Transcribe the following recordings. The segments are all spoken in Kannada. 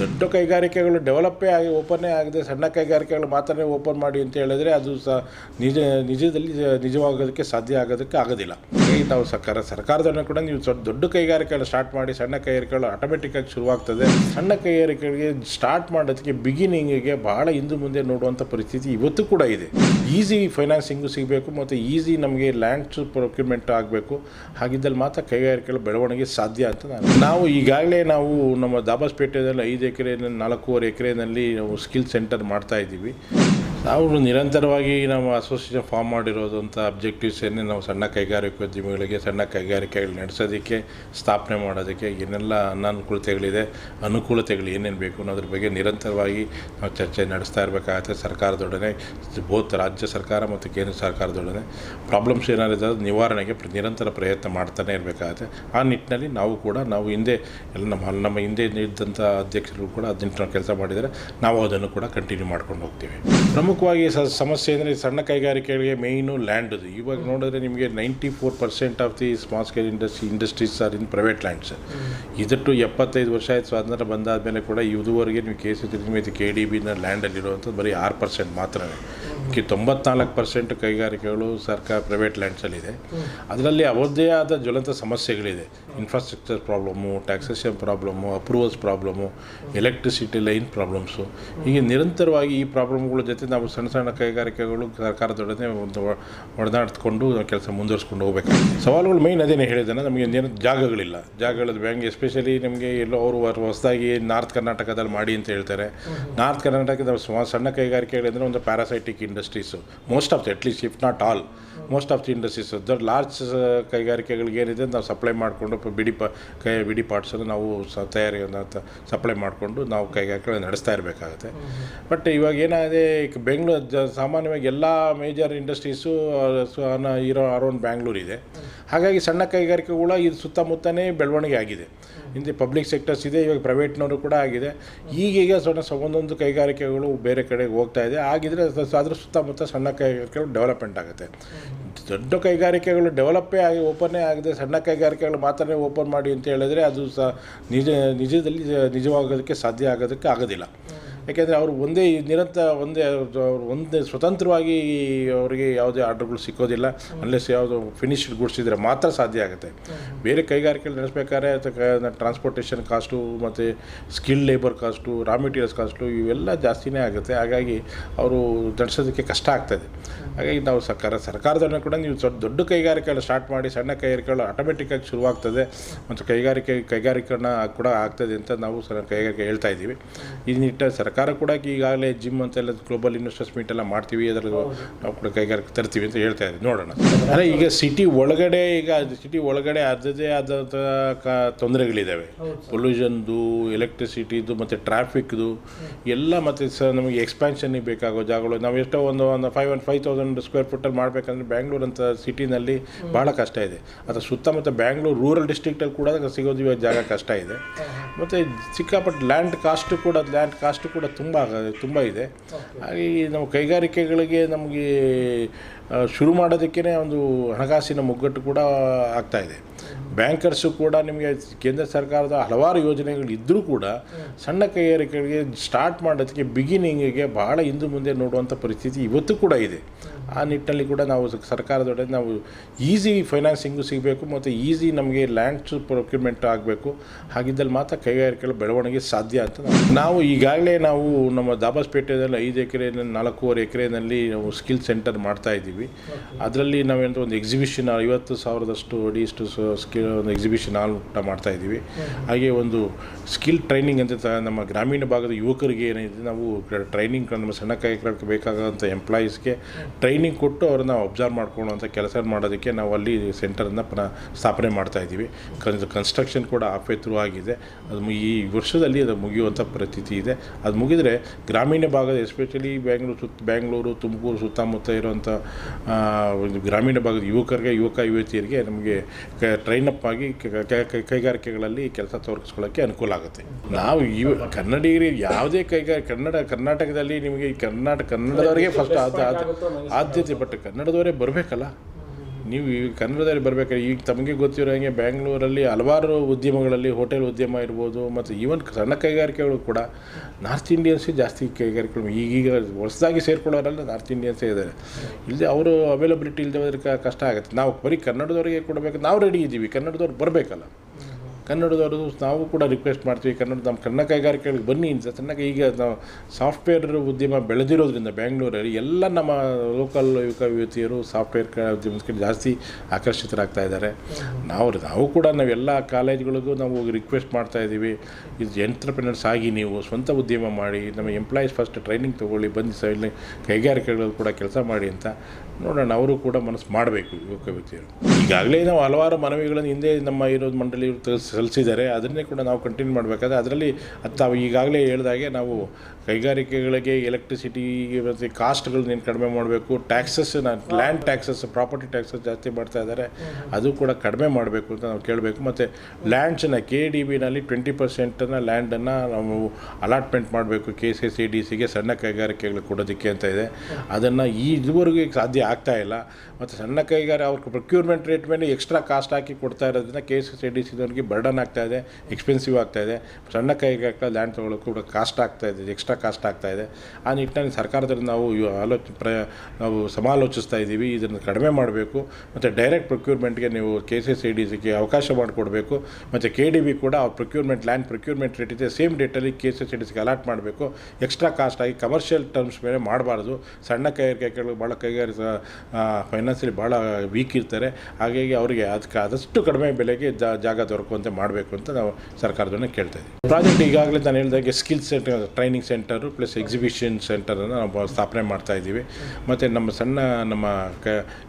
ದೊಡ್ಡ ಕೈಗಾರಿಕೆಗಳು ಡೆವಲಪ್ಪೇ ಆಗಿ ಓಪನ್ನೇ ಆಗಿದೆ, ಸಣ್ಣ ಕೈಗಾರಿಕೆಗಳು ಮಾತ್ರ ಓಪನ್ ಮಾಡಿ ಅಂತ ಹೇಳಿದ್ರೆ ಅದು ಸಹ ನಿಜ, ನಿಜದಲ್ಲಿ ನಿಜವಾಗೋದಕ್ಕೆ ಸಾಧ್ಯ ಆಗೋದಕ್ಕೆ ಆಗೋದಿಲ್ಲ. ಈ ನಾವು ಸರ್ಕಾರ ಸರ್ಕಾರದಲ್ಲೂ ಕೂಡ ನೀವು ಸ್ವಲ್ಪ ದೊಡ್ಡ ಕೈಗಾರಿಕೆಗಳು ಸ್ಟಾರ್ಟ್ ಮಾಡಿ, ಸಣ್ಣ ಕೈಗಾರಿಕೆಗಳು ಆಟೋಮೆಟಿಕ್ಕಾಗಿ ಶುರುವಾಗ್ತದೆ. ಸಣ್ಣ ಕೈಗಾರಿಕೆಗಳಿಗೆ ಸ್ಟಾರ್ಟ್ ಮಾಡೋದಕ್ಕೆ ಬಿಗಿನಿಂಗಿಗೆ ಬಹಳ ಹಿಂದೆ ಮುಂದೆ ನೋಡುವಂಥ ಪರಿಸ್ಥಿತಿ ಇವತ್ತು ಕೂಡ ಇದೆ. ಈಸಿ ಫೈನಾನ್ಸಿಂಗು ಸಿಗಬೇಕು ಮತ್ತು ಈಸಿ ನಮಗೆ ಲ್ಯಾಂಡ್ಸ್ ಪ್ರೊಕ್ಯೂರ್ಮೆಂಟ್ ಆಗಬೇಕು. ಹಾಗಿದ್ದಲ್ಲಿ ಮಾತ್ರ ಕೈಗಾರಿಕೆಗಳ ಬೆಳವಣಿಗೆ ಸಾಧ್ಯ ಅಂತ ನಾನು ನಾವು ಈಗಾಗಲೇ ನಾವು ನಮ್ಮ ದಾಬಾಸ್ಪೇಟೆಯಲ್ಲಿ ಐದು ಎಕರೆ ನಾಲ್ಕೂವರೆ ಎಕರೆನಲ್ಲಿ ನಾವು ಸ್ಕಿಲ್ ಸೆಂಟರ್ ಮಾಡ್ತಾ ಇದ್ದೀವಿ. ನಾವು ನಿರಂತರವಾಗಿ ನಮ್ಮ ಅಸೋಸಿಯೇಷನ್ ಫಾರ್ಮ್ ಮಾಡಿರೋದು ಅಂತ ಅಬ್ಜೆಕ್ಟಿವ್ಸ್ ಏನೇ ನಾವು ಸಣ್ಣ ಕೈಗಾರಿಕೋದ್ಯಮಿಗಳಿಗೆ ಸಣ್ಣ ಕೈಗಾರಿಕೆಗಳು ನಡೆಸೋದಕ್ಕೆ, ಸ್ಥಾಪನೆ ಮಾಡೋದಕ್ಕೆ ಏನೆಲ್ಲ ಅನಾನುಕೂಲತೆಗಳಿದೆ, ಅನುಕೂಲತೆಗಳು ಏನೇನು ಬೇಕು ಅನ್ನೋದ್ರ ಬಗ್ಗೆ ನಿರಂತರವಾಗಿ ನಾವು ಚರ್ಚೆ ನಡೆಸ್ತಾ ಇರಬೇಕಾಗತ್ತೆ ಸರ್ಕಾರದೊಡನೆ, ಬೋತ್ ರಾಜ್ಯ ಸರ್ಕಾರ ಮತ್ತು ಕೇಂದ್ರ ಸರ್ಕಾರದೊಡನೆ. ಪ್ರಾಬ್ಲಮ್ಸ್ ಏನಾರಿದೆ ನಿವಾರಣೆಗೆ ನಿರಂತರ ಪ್ರಯತ್ನ ಮಾಡ್ತಾನೆ ಇರಬೇಕಾಗತ್ತೆ. ಆ ನಿಟ್ಟಿನಲ್ಲಿ ನಾವು ಕೂಡ ನಾವು ಹಿಂದೆ ಎಲ್ಲ ನಮ್ಮ ನಮ್ಮ ಹಿಂದೆ ಇದ್ದಂಥ ಅಧ್ಯಕ್ಷರು ಕೂಡ ಹದಿನೆಂಟು ಕೆಲಸ ಮಾಡಿದರೆ ನಾವು ಅದನ್ನು ಕೂಡ ಕಂಟಿನ್ಯೂ ಮಾಡ್ಕೊಂಡು ಹೋಗ್ತೀವಿ. ಪ್ರಮುಖವಾಗಿ ಸ ಸಮಸ್ಯೆ ಅಂದರೆ ಸಣ್ಣ ಕೈಗಾರಿಕೆಗಳಿಗೆ ಮೇಯ್ನು ಲ್ಯಾಂಡ್ದು ಇವಾಗ ನೋಡಿದ್ರೆ ನಿಮಗೆ ninety four percent of the small scale industry industries are in private lands ಇದಟ್ಟು ಎಪ್ಪತ್ತೈದು ವರ್ಷ ಆಯ್ತು ಸ್ವಾತಂತ್ರ್ಯ ಬಂದಾದಮೇಲೆ ಕೂಡ ಇದುವರೆಗೆ ನೀವು ಕೆ ಸಿ ನಿಮಗೆ ಕೆ ಡಿ ಬಿನ ಲ್ಯಾಂಡಲ್ಲಿರುವಂಥದ್ದು ಬರೀ ಆರು ಪರ್ಸೆಂಟ್ ಮಾತ್ರನೇ. ಕಿ ತೊಂಬತ್ನಾಲ್ಕು ಪರ್ಸೆಂಟ್ ಕೈಗಾರಿಕೆಗಳು ಸರ್ಕಾರ ಪ್ರೈವೇಟ್ ಲ್ಯಾಂಡ್ಸಲ್ಲಿದೆ ಅದರಲ್ಲಿ ಅವರದ್ದೇ ಆದ ಜ್ವಲಂತ ಸಮಸ್ಯೆಗಳಿದೆ. Infrastructure problem taxation problem approvals problem electricity line problems ಹೀಗೆ ನಿರಂತರವಾಗಿ ಈ ಪ್ರಾಬ್ಲಮ್ಗಳ ಜೊತೆ ನಾವು ಸಣ್ಣ ಸಣ್ಣ ಕೈಗಾರಿಕೆಗಳು ಸರ್ಕಾರದೊಡನೆ ಒಂದು ಹೊಡೆದಾಡ್ಕೊಂಡು ಕೆಲಸ ಮುಂದುವರಿಸ್ಕೊಂಡು ಹೋಗಬೇಕು. ಸವಾಲುಗಳು ಮೈನ್ ಅದೇನೇ ಹೇಳಿದ್ದಾನೆ ನಮಗೆ ನೇರ ಜಾಗಗಳಿಲ್ಲ. ಜಾಗಗಳ ಬ್ಯಾಂಕ್ ಎಸ್ಪೆಷಲಿ ನಮಗೆ ಎಲ್ಲೋ ಅವರು ಹೊಸದಾಗಿ ನಾರ್ತ್ ಕರ್ನಾಟಕದಲ್ಲಿ ಮಾಡಿ ಅಂತ ಹೇಳ್ತಾರೆ. ನಾರ್ತ್ ಕರ್ನಾಟಕದ ಸಣ್ಣ ಕೈಗಾರಿಕೆಗಳಂದರೆ ಒಂದು parasitic industries most of the at least if not all most of the industries ದೊಡ್ಡ ಲಾರ್ಜ್ ಕೈಗಾರಿಕೆಗಳಿಗೆ ಏನಿದೆ, ನಾವು ಸಪ್ಲೈ ಮಾಡಿಕೊಂಡು ಬಿಡಿ ಪ, ಕೈ, ಬಿಡಿ ಪಾರ್ಟ್ಸನ್ನು ನಾವು ಸ, ತಯಾರಿಯನ್ನು ಸಪ್ಲೈ ಮಾಡಿಕೊಂಡು, ನಾವು ಕೈಗಾರಿಕೆಗಳು ನಡೆಸ್ತಾ ಇರಬೇಕಾಗುತ್ತೆ. ಬಟ್ ಇವಾಗ ಏನಾಗಿದೆ ಬೆಂಗಳೂರು ಜ, ಸಾಮಾನ್ಯವಾಗಿ ಎಲ್ಲ ಮೇಜರ್ ಇಂಡಸ್ಟ್ರೀಸು ಇರೋ ಅರೌಂಡ್ ಬ್ಯಾಂಗ್ಳೂರಿದೆ ಹಾಗಾಗಿ ಸಣ್ಣ ಕೈಗಾರಿಕೆಗಳ, ಇದು ಸುತ್ತಮುತ್ತನೇ ಬೆಳವಣಿಗೆ ಆಗಿದೆ. ಹಿಂದೆ ಪಬ್ಲಿಕ್ ಸೆಕ್ಟರ್ಸ್ ಇದೆ, ಇವಾಗ ಪ್ರೈವೇಟ್ನವರು ಕೂಡ ಆಗಿದೆ. ಈಗೀಗ ಸಣ್ಣ ಒಂದೊಂದು ಕೈಗಾರಿಕೆಗಳು ಬೇರೆ ಕಡೆಗೆ ಹೋಗ್ತಾ ಇದೆ. ಆಗಿದ್ರೆ ಅದ್ರ ಅದ್ರ ಸುತ್ತಮುತ್ತ ಸಣ್ಣ ಕೈಗಾರಿಕೆಗಳು ಡೆವಲಪ್ಮೆಂಟ್ ಆಗುತ್ತೆ. ದೊಡ್ಡ ಕೈಗಾರಿಕೆಗಳು ಡೆವಲಪ್ಪೇ ಆಗಿ ಓಪನ್ನೇ ಆಗಿದೆ ಸಣ್ಣ ಕೈಗಾರಿಕೆಗಳು ಮಾತ್ರ ಓಪನ್ ಮಾಡಿ ಅಂತ ಹೇಳಿದ್ರೆ ಅದು ಸಹ ನಿಜ, ನಿಜದಲ್ಲಿ ನಿಜವಾಗೋದಕ್ಕೆ ಸಾಧ್ಯ ಆಗೋದಕ್ಕೆ ಆಗೋದಿಲ್ಲ. ಯಾಕೆಂದರೆ ಅವರು ಒಂದೇ ನಿರಂತರ ಒಂದೇ, ಅವ್ರು ಒಂದೇ ಸ್ವತಂತ್ರವಾಗಿ ಅವರಿಗೆ ಯಾವುದೇ ಆರ್ಡ್ರ್ಗಳು ಸಿಕ್ಕೋದಿಲ್ಲ. ಅನ್ಲೆಸ್ ಯಾವುದು ಫಿನಿಶ್ಡ್ ಗುಡ್ಸ್ ಇದ್ದರೆ ಮಾತ್ರ ಸಾಧ್ಯ ಆಗುತ್ತೆ. ಬೇರೆ ಕೈಗಾರಿಕೆಗಳು ನಡೆಸ್ಬೇಕಾದ್ರೆ ಟ್ರಾನ್ಸ್ಪೋರ್ಟೇಷನ್ ಕಾಸ್ಟು ಮತ್ತು skill labour cost raw materials cost ಇವೆಲ್ಲ ಜಾಸ್ತಿನೇ ಆಗುತ್ತೆ. ಹಾಗಾಗಿ ಅವರು ನಡೆಸೋದಕ್ಕೆ ಕಷ್ಟ ಆಗ್ತದೆ ಹಾಗಾಗಿ ನಾವು ಸರ್ಕಾರ ಸರ್ಕಾರದವ್ರನ್ನ ಕೂಡ ನೀವು ದೊಡ್ಡ ದೊಡ್ಡ ಕೈಗಾರಿಕೆಗಳು ಸ್ಟಾರ್ಟ್ ಮಾಡಿ ಸಣ್ಣ ಕೈಗಾರಿಕೆಗಳು ಆಟೋಮೆಟಿಕ್ಕಾಗಿ ಶುರುವಾಗ್ತದೆ. ಮತ್ತು ಕೈಗಾರಿಕೆ ಕೈಗಾರಿಕೆಗಳನ್ನ ಕೂಡ ಆಗ್ತದೆ ಅಂತ ನಾವು ಸರ್ ಕೈಗಾರಿಕೆ ಹೇಳ್ತಾ ಇದ್ದೀವಿ. ಈ ನಿಟ್ಟಿನಲ್ಲಿ ಸರ್ಕಾರ ಕೂಡ ಈಗಾಗಲೇ ಜಿಮ್ ಅಂತೆಲ್ಲ ಗ್ಲೋಬಲ್ ಇನ್ವೆಸ್ಟರ್ಸ್ ಮೀಟ್ ಎಲ್ಲ ಮಾಡ್ತೀವಿ ಅದರಲ್ಲಿ ನಾವು ಕೂಡ ಕೈಗಾರಿಕೆ ತರ್ತೀವಿ ಅಂತ ಹೇಳ್ತಾ ಇದ್ದೀವಿ ನೋಡೋಣ. ಅಂದರೆ ಈಗ ಸಿಟಿ ಒಳಗಡೆ ಈಗ ಸಿಟಿ ಒಳಗಡೆ ಅದದೇ ಆದಂಥ ಕ ತೊಂದರೆಗಳಿದ್ದಾವೆ ಪೊಲ್ಯೂಷನ್ದು ಎಲೆಕ್ಟ್ರಿಸಿಟಿದು ಮತ್ತು ಟ್ರಾಫಿಕ್ದು ಎಲ್ಲ ಮತ್ತು ಸ ನಮಗೆ ಎಕ್ಸ್ಪ್ಯಾನ್ಷನ್ನಿಗೆ ಬೇಕಾಗೋ ಜಾಗಗಳು. ನಾವು ಎಷ್ಟೋ ಒಂದು ಒಂದು five one five thousand square ಫುಟ್ಟಲ್ಲಿ ಮಾಡಬೇಕಂದ್ರೆ ಬ್ಯಾಂಗ್ಳೂರು ಅಂತ ಸಿಟಿನಲ್ಲಿ ಭಾಳ ಕಷ್ಟ ಇದೆ. ಅದರ ಸುತ್ತಮುತ್ತ ಬ್ಯಾಂಗ್ಳೂರು ರೂರಲ್ ಡಿಸ್ಟ್ರಿಕ್ಟಲ್ಲಿ ಕೂಡ ಸಿಗೋದು ಜಾಗ ಕಷ್ಟ ಇದೆ. ಮತ್ತು ಸಿಕ್ಕಾಪಟ್ಟೆ ಲ್ಯಾಂಡ್ ಕಾಸ್ಟು ಕೂಡ ಲ್ಯಾಂಡ್ ಕಾಸ್ಟು ಕೂಡ ತುಂಬ ಆಗ- ತುಂಬ ಇದೆ. ಹಾಗಾಗಿ ನಾವು ಕೈಗಾರಿಕೆಗಳಿಗೆ ನಮಗೆ ಶುರು ಮಾಡೋದಕ್ಕೇ ಒಂದು ಹಣಕಾಸಿನ ಮುಗ್ಗಟ್ಟು ಕೂಡ ಆಗ್ತಾ ಇದೆ. ಬ್ಯಾಂಕರ್ಸು ಕೂಡ ನಿಮಗೆ ಕೇಂದ್ರ ಸರ್ಕಾರದ ಹಲವಾರು ಯೋಜನೆಗಳು ಇದ್ದರೂ ಕೂಡ ಸಣ್ಣ ಕೈಗಾರಿಕೆಗಳಿಗೆ ಸ್ಟಾರ್ಟ್ ಮಾಡೋದಕ್ಕೆ ಬಿಗಿನಿಂಗಿಗೆ ಬಹಳ ಹಿಂದೆ ಮುಂದೆ ನೋಡುವಂಥ ಪರಿಸ್ಥಿತಿ ಇವತ್ತು ಕೂಡ ಇದೆ. ಆ ನಿಟ್ಟಿನಲ್ಲಿ ಕೂಡ ನಾವು ಸರ್ಕಾರದೊಡನೆ ನಾವು ಈಸಿ ಫೈನಾನ್ಸಿಂಗು ಸಿಗಬೇಕು ಮತ್ತು ಈಸಿ ನಮಗೆ ಲ್ಯಾಂಡ್ಸ್ ಪ್ರೊಕ್ಯೂರ್ಮೆಂಟ್ ಆಗಬೇಕು. ಹಾಗಿದ್ದಲ್ಲಿ ಮಾತ್ರ ಕೈಗಾರಿಕೆಗಳ ಬೆಳವಣಿಗೆ ಸಾಧ್ಯ ಅಂತ ನಾವು ಈಗಾಗಲೇ ನಾವು ನಮ್ಮ ದಾಬಾಸ್ಪೇಟೆಯಲ್ಲಿ ಐದು ಎಕರೆ ನಾಲ್ಕೂವರೆ ಎಕರೆನಲ್ಲಿ ನಾವು ಸ್ಕಿಲ್ ಸೆಂಟರ್ ಮಾಡ್ತಾ ಇದ್ದೀವಿ. ಅದರಲ್ಲಿ ನಾವೇನು ಒಂದು ಎಕ್ಸಿಬಿಷನ್ ಐವತ್ತು ಸಾವಿರದಷ್ಟು ಅಡಿಯಷ್ಟು ಸ್ಕಿಲ್ ಒಂದು ಎಕ್ಸಿಬಿಷನ್ ಹಾಲ್ ಊಟ ಮಾಡ್ತಾ ಇದ್ದೀವಿ. ಹಾಗೆ ಒಂದು ಸ್ಕಿಲ್ ಟ್ರೈನಿಂಗ್ ಅಂತ ನಮ್ಮ ಗ್ರಾಮೀಣ ಭಾಗದ ಯುವಕರಿಗೆ ಏನಿದೆ, ನಾವು ಟ್ರೈನಿಂಗ್ ನಮ್ಮ ಸಣ್ಣ ಕೈಗಾರಿಕೆ ಬೇಕಾದಂಥ ಎಂಪ್ಲಾಯೀಸ್ಗೆ ಟ್ರೈನಿಂಗ್ ಕೊಟ್ಟು ಅವ್ರನ್ನ ಅಬ್ಸರ್ವ್ ಮಾಡ್ಕೊಳ್ಳುವಂಥ ಕೆಲಸ ಮಾಡೋದಕ್ಕೆ ನಾವು ಅಲ್ಲಿ ಸೆಂಟರನ್ನು ಪುನಃ ಸ್ಥಾಪನೆ ಮಾಡ್ತಾ ಇದ್ದೀವಿ. ಕನ್ಸ್ಟ್ರಕ್ಷನ್ ಕೂಡ ಆಫೆ ಥ್ರೂ ಆಗಿದೆ. ಅದು ಈ ವರ್ಷದಲ್ಲಿ ಅದು ಮುಗಿಯುವಂಥ ಪರಿಸ್ಥಿತಿ ಇದೆ. ಅದು ಮುಗಿದರೆ ಗ್ರಾಮೀಣ ಭಾಗದ ಎಸ್ಪೆಷಲಿ ಬ್ಯಾಂಗ್ಳೂರು ಸುತ್ತ ಬ್ಯಾಂಗ್ಳೂರು ತುಮಕೂರು ಸುತ್ತಮುತ್ತ ಇರುವಂಥ ಗ್ರಾಮೀಣ ಭಾಗದ ಯುವಕರಿಗೆ, ಯುವಕ, ಯುವತಿಯರಿಗೆ ನಮಗೆ ಆಗಿ ಕ- ಕ- ಕ- ಕೈಗಾರಿಕೆಗಳಲ್ಲಿ ಕೆಲಸ ತೋರಿಸ್ಕೊಳ್ಳೋಕ್ಕೆ ಅನುಕೂಲ ಆಗುತ್ತೆ. ನಾವು ಈ ಕನ್ನಡಿಗರಿ ಯಾವುದೇ ಕೈಗಾರಿಕೆ ಕನ್ನಡ, ಕರ್ನಾಟಕದಲ್ಲಿ ನಿಮಗೆ ಕರ್ನಾಟಕ ಕನ್ನಡದವರಿಗೆ ಫಸ್ಟ್ ಆದ, ಆದ- ಆದ್ಯತೆ ಬಟ್ ಕನ್ನಡದವರೇ ಬರಬೇಕಲ್ಲ? ನೀವು ಈಗ ಕನ್ನಡದಲ್ಲಿ ಬರಬೇಕಾದ್ರೆ ಈಗ ತಮಗೆ ಗೊತ್ತಿರೋ ಹಾಗೆ ಬ್ಯಾಂಗ್ಳೂರಲ್ಲಿ ಹಲವಾರು ಉದ್ಯಮಗಳಲ್ಲಿ ಹೋಟೆಲ್ ಉದ್ಯಮ ಇರ್ಬೋದು ಮತ್ತು ಈವನ್ ಸಣ್ಣ ಕೈಗಾರಿಕೆಗಳು ಕೂಡ ನಾರ್ತ್ ಇಂಡಿಯನ್ಸೇ ಜಾಸ್ತಿ ಕೈಗಾರಿಕೆಗಳು ಈಗೀಗ ಹೊಸದಾಗಿ ಸೇರ್ಕೊಳ್ಳೋರೆಲ್ಲ ನಾರ್ತ್ ಇಂಡಿಯನ್ಸೇ ಇದ್ದಾರೆ. ಇಲ್ಲದೆ ಅವರು ಅವೈಲಬಿಲಿಟಿ ಇಲ್ಲದೆ ಹೋದ್ರೆ ಕಷ್ಟ ಆಗುತ್ತೆ. ನಾವು ಬರೀ ಕನ್ನಡದವರಿಗೆ ಕೊಡಬೇಕು. ನಾವು ರೆಡಿ ಇದ್ದೀವಿ. ಕನ್ನಡದವ್ರು ಬರಬೇಕಲ್ಲ. ಕನ್ನಡದವರು ನಾವು ಕೂಡ ರಿಕ್ವೆಸ್ಟ್ ಮಾಡ್ತೀವಿ, ಕನ್ನಡ ನಮ್ಮ ಕನ್ನಡ ಕೈಗಾರಿಕೆಗಳಿಗೆ ಬನ್ನಿ ಅಂತ ಸಣ್ಣಗೆ ಈಗ ನಾವು ಸಾಫ್ಟ್ವೇರ್ ಉದ್ಯಮ ಬೆಳೆದಿರೋದ್ರಿಂದ ಬ್ಯಾಂಗ್ಳೂರಲ್ಲಿ ಎಲ್ಲ ನಮ್ಮ ಲೋಕಲ್ ಯುವಕ ಯುವತಿಯರು ಸಾಫ್ಟ್ವೇರ್ ಉದ್ಯಮಕ್ಕೆ ಜಾಸ್ತಿ ಆಕರ್ಷಿತರಾಗ್ತಾ ಇದ್ದಾರೆ. ನಾವು ನಾವು ಕೂಡ ನಾವೆಲ್ಲ ಕಾಲೇಜ್ಗಳಿಗೂ ನಾವು ರಿಕ್ವೆಸ್ಟ್ ಮಾಡ್ತಾ ಇದ್ದೀವಿ. ಇದು ಎಂಟ್ರಪ್ರಿನರ್ಸ್ ಆಗಿ ನೀವು ಸ್ವಂತ ಉದ್ಯಮ ಮಾಡಿ, ನಮ್ಮ ಎಂಪ್ಲಾಯೀಸ್ ಫಸ್ಟ್ ಟ್ರೈನಿಂಗ್ ತೊಗೊಳ್ಳಿ ಬಂದು ಸ ಇಲ್ಲಿ ಕೈಗಾರಿಕೆಗಳು ಕೂಡ ಕೆಲಸ ಮಾಡಿ ಅಂತ ನೋಡೋಣ, ಅವರು ಕೂಡ ಮನಸ್ಸು ಮಾಡಬೇಕು ಯುವಕ ವ್ಯಕ್ತಿಯರು ಈಗಾಗಲೇ ನಾವು ಹಲವಾರು ಮನವಿಗಳನ್ನು ಹಿಂದೆ ನಮ್ಮ ಇರೋದು ಮಂಡಳಿ ಸಲ್ಲಿಸಿದ್ದಾರೆ ಅದನ್ನೇ ಕೂಡ ನಾವು ಕಂಟಿನ್ಯೂ ಮಾಡಬೇಕಾದ್ರೆ ಅದರಲ್ಲಿ ಅದು ತಾವು ಈಗಾಗಲೇ ಹೇಳಿದಾಗೆ ನಾವು ಕೈಗಾರಿಕೆಗಳಿಗೆ ಎಲೆಕ್ಟ್ರಿಸಿಟಿ ಮತ್ತು ಕಾಸ್ಟ್ಗಳನ್ನೇನು ಕಡಿಮೆ ಮಾಡಬೇಕು taxes land taxes property taxes ಜಾಸ್ತಿ ಮಾಡ್ತಾ ಇದ್ದಾರೆ ಅದು ಕೂಡ ಕಡಿಮೆ ಮಾಡಬೇಕು ಅಂತ ನಾವು ಕೇಳಬೇಕು. ಮತ್ತು ಲ್ಯಾಂಡ್ಸನ್ನು ಕೆ ಡಿ ಬಿನಲ್ಲಿ ಟ್ವೆಂಟಿ ಪರ್ಸೆಂಟನ್ನು ಲ್ಯಾಂಡನ್ನು ನಾವು ಅಲಾಟ್ಮೆಂಟ್ ಮಾಡಬೇಕು ಕೆ ಸಿ ಸಿ ಡಿ ಸಿಗೆ ಸಣ್ಣ ಕೈಗಾರಿಕೆಗಳು ಕೊಡೋದಕ್ಕೆ ಅಂತ ಇದೆ. ಅದನ್ನು ಈ ಇದುವರೆಗೂ ಸಾಧ್ಯ ಆಗ್ತಾ ಇಲ್ಲ. ಮತ್ತು ಸಣ್ಣ ಕೈಗಾರಿಕೆ, ಅವ್ರ ಪ್ರೊಕ್ಯೂರ್ಮೆಂಟ್ ರೇಟ್ ಮೇಲೆ ಎಕ್ಸ್ಟ್ರಾ ಕಾಸ್ಟ್ ಹಾಕಿ ಕೊಡ್ತಾ ಇರೋದ್ರಿಂದ ಕೆ ಸಿ ಸಿ ಡಿ ಸಿದವ್ರಿಗೆ ಬರ್ಡನ್ ಆಗ್ತಾ ಇದೆ ಎಕ್ಸ್ಪೆನ್ಸಿವ್ ಆಗ್ತಾ ಇದೆ. ಸಣ್ಣ ಕೈಗಾರಿಕೆ ಲ್ಯಾಂಡ್ ತೊಗೊಳೋಕೆ ಕೂಡ ಕಾಸ್ಟ್ ಆಗ್ತಾ ಇದೆ ಎಕ್ಸ್ಟ್ರಾ ಆಗ್ತಾ ಇದೆ. ಆ ನಿಟ್ಟಿನಲ್ಲಿ ಸರ್ಕಾರದಲ್ಲಿ ನಾವು ಆಲೋಚ ಪ್ರ ನಾವು ಸಮಾಲೋಚಿಸ್ತಾ ಇದ್ದೀವಿ. ಇದನ್ನು ಕಡಿಮೆ ಮಾಡಬೇಕು. ಮತ್ತು ಡೈರೆಕ್ಟ್ ಪ್ರೊಕ್ಯೂರ್ಮೆಂಟ್ಗೆ ನೀವು ಕೆ ಸಿ ಸಿ ಡಿ ಸಿಗೆ ಅವಕಾಶ ಮಾಡಿಕೊಡ್ಬೇಕು. ಮತ್ತು ಕೆ ಡಿ ಬಿ ಕೂಡ ಅವ್ರ ಪ್ರೊಕ್ಯೂರ್ಮೆಂಟ್, ಲ್ಯಾಂಡ್ ಪ್ರೊಕ್ಯೂರ್ಮೆಂಟ್ ರೇಟ್ ಇದೆ. ಸೇಮ್ ಡೇಟಲ್ಲಿ ಕೆ ಸಿ ಸಿ ಡಿ ಸಿಗೆ ಅಲಾಟ್ ಮಾಡಬೇಕು. ಎಕ್ಸ್ಟ್ರಾ ಕಾಸ್ಟ್ ಆಗಿ ಕಮರ್ಷಿಯಲ್ ಟರ್ಮ್ಸ್ ಮೇಲೆ ಮಾಡಬಾರ್ದು. ಸಣ್ಣ ಕೈಗಾರಿಕೆಗಳು ಭಾಳ ಕೈಗಾರಿಕೆ ಫೈನಾನ್ಸಿಯಲಿ ಭಾಳ ವೀಕ್ ಇರ್ತಾರೆ. ಹಾಗಾಗಿ ಅವರಿಗೆ ಅದಕ್ಕೆ ಆದಷ್ಟು ಕಡಿಮೆ ಬೆಲೆಗೆ ಜಾಗ ದೊರಕುವಂತೆ ಮಾಡಬೇಕು ಅಂತ ನಾವು ಸರ್ಕಾರದನ್ನ ಕೇಳ್ತಾ ಇದ್ದೀವಿ. ಪ್ರಾಜೆಕ್ಟ್ ಈಗಾಗಲೇ ನಾನು ಹೇಳಿದಾಗೆ skill centre training centre plus exhibition ಸೆಂಟರನ್ನು ನಾವು ಸ್ಥಾಪನೆ ಮಾಡ್ತಾ ಇದ್ದೀವಿ. ಮತ್ತು ನಮ್ಮ ಸಣ್ಣ ನಮ್ಮ ಕ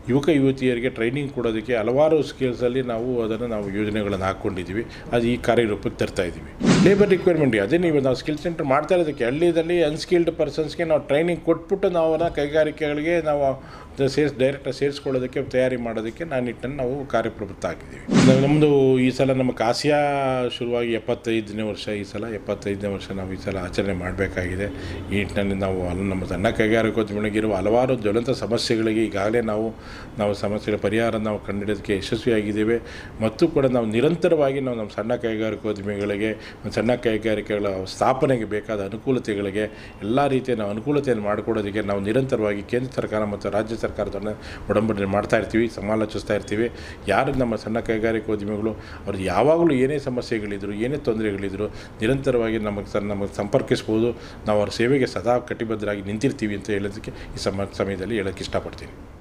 ಯುವಕ ಯುವತಿಯರಿಗೆ ಟ್ರೈನಿಂಗ್ ಕೊಡೋದಕ್ಕೆ ಹಲವಾರು ಸ್ಕಿಲ್ಸಲ್ಲಿ ನಾವು ಅದನ್ನು ನಾವು ಯೋಜನೆಗಳನ್ನು ಹಾಕ್ಕೊಂಡಿದ್ದೀವಿ ಅದು ಈ ಕಾರ್ಯರೂಪಕ್ಕೆ ತರ್ತಾ ಇದ್ದೀವಿ. ಲೇಬರ್ ರಿಕ್ವೈರ್ಮೆಂಟ್ ಅದೇ ನೀವು ನಾವು ಸ್ಕಿಲ್ ಸೆಂಟರ್ ಮಾಡ್ತಾ ಇರೋದಕ್ಕೆ ಹಳ್ಳಿಯಲ್ಲಿ ಅನ್ಸ್ಕಿಲ್ಡ್ ಪರ್ಸನ್ಸ್ಗೆ ನಾವು ಟ್ರೈನಿಂಗ್ ಕೊಟ್ಬಿಟ್ಟು ನಾವು ಅವರ ಕೈಗಾರಿಕೆಗಳಿಗೆ ನಾವು ಸೇರ್ಸ್ ಡೈರೆಕ್ಟಾಗಿ ಸೇರಿಸ್ಕೊಳ್ಳೋದಕ್ಕೆ ತಯಾರಿ ಮಾಡೋದಕ್ಕೆ ನಾನು ನಿಟ್ಟನ್ನು ನಾವು ಕಾರ್ಯಪ್ರವೃತ್ತ ಆಗಿದ್ದೀವಿ. ನಮ್ಮದು ಈ ಸಲ ನಮ್ಮ ಕಾಸಿಯಾ ಶುರುವಾಗಿ ಎಪ್ಪತ್ತೈದನೇ ವರ್ಷ, ಈ ಸಲ ಎಪ್ಪತ್ತೈದನೇ ವರ್ಷ ನಾವು ಈ ಸಲ ಆಚರಣೆ ಮಾಡಬೇಕಾಗಿದೆ. ಈ ನಿಟ್ಟಿನಲ್ಲಿ ನಾವು ನಮ್ಮ ಸಣ್ಣ ಕೈಗಾರಿಕೋದ್ಯಮಗಿರುವ ಹಲವಾರು ಜ್ವಲಂತ ಸಮಸ್ಯೆಗಳಿಗೆ ಈಗಾಗಲೇ ನಾವು ನಾವು ಸಮಸ್ಯೆಗಳ ಪರಿಹಾರ ನಾವು ಕಂಡುಹಿಡಿಯೋದಕ್ಕೆ ಯಶಸ್ವಿಯಾಗಿದ್ದೇವೆ. ಮತ್ತು ಕೂಡ ನಾವು ನಿರಂತರವಾಗಿ ನಾವು ನಮ್ಮ ಸಣ್ಣ ಕೈಗಾರಿಕೋದ್ಯಮಿಗಳಿಗೆ ಸಣ್ಣ ಕೈಗಾರಿಕೆಗಳ ಸ್ಥಾಪನೆಗೆ ಬೇಕಾದ ಅನುಕೂಲತೆಗಳಿಗೆ ಎಲ್ಲ ರೀತಿಯ ನಾವು ಅನುಕೂಲತೆಯನ್ನು ಮಾಡಿಕೊಡೋದಕ್ಕೆ ನಾವು ನಿರಂತರವಾಗಿ ಕೇಂದ್ರ ಸರ್ಕಾರ ಮತ್ತು ರಾಜ್ಯ ಸರ್ಕಾರದೊಡನೆ ಒಡಂಬಡಿಕೆ ಮಾಡ್ತಾ ಇರ್ತೀವಿ ಸಮಾಲೋಚಿಸ್ತಾ ಇರ್ತೀವಿ. ಯಾರು ನಮ್ಮ ಸಣ್ಣ ಕೈಗಾರಿಕೋದ್ಯಮಿಗಳು ಅವರು ಯಾವಾಗಲೂ ಏನೇ ಸಮಸ್ಯೆಗಳಿದ್ರು, ಏನೇ ತೊಂದರೆಗಳಿದ್ರು, ನಿರಂತರವಾಗಿ ನಮಗೆ ಸರ್ ನಮಗೆ ಸಂಪರ್ಕಿಸ್ಬೋದು. ನಾವು ಅವ್ರ ಸೇವೆಗೆ ಸದಾ ಕಟಿಬದ್ಧರಾಗಿ ನಿಂತಿರ್ತೀವಿ ಅಂತ ಹೇಳೋದಕ್ಕೆ ಈ ಸಮ, ಸಮಯದಲ್ಲಿ ಹೇಳೋಕ್ಕೆ ಇಷ್ಟಪಡ್ತೀನಿ.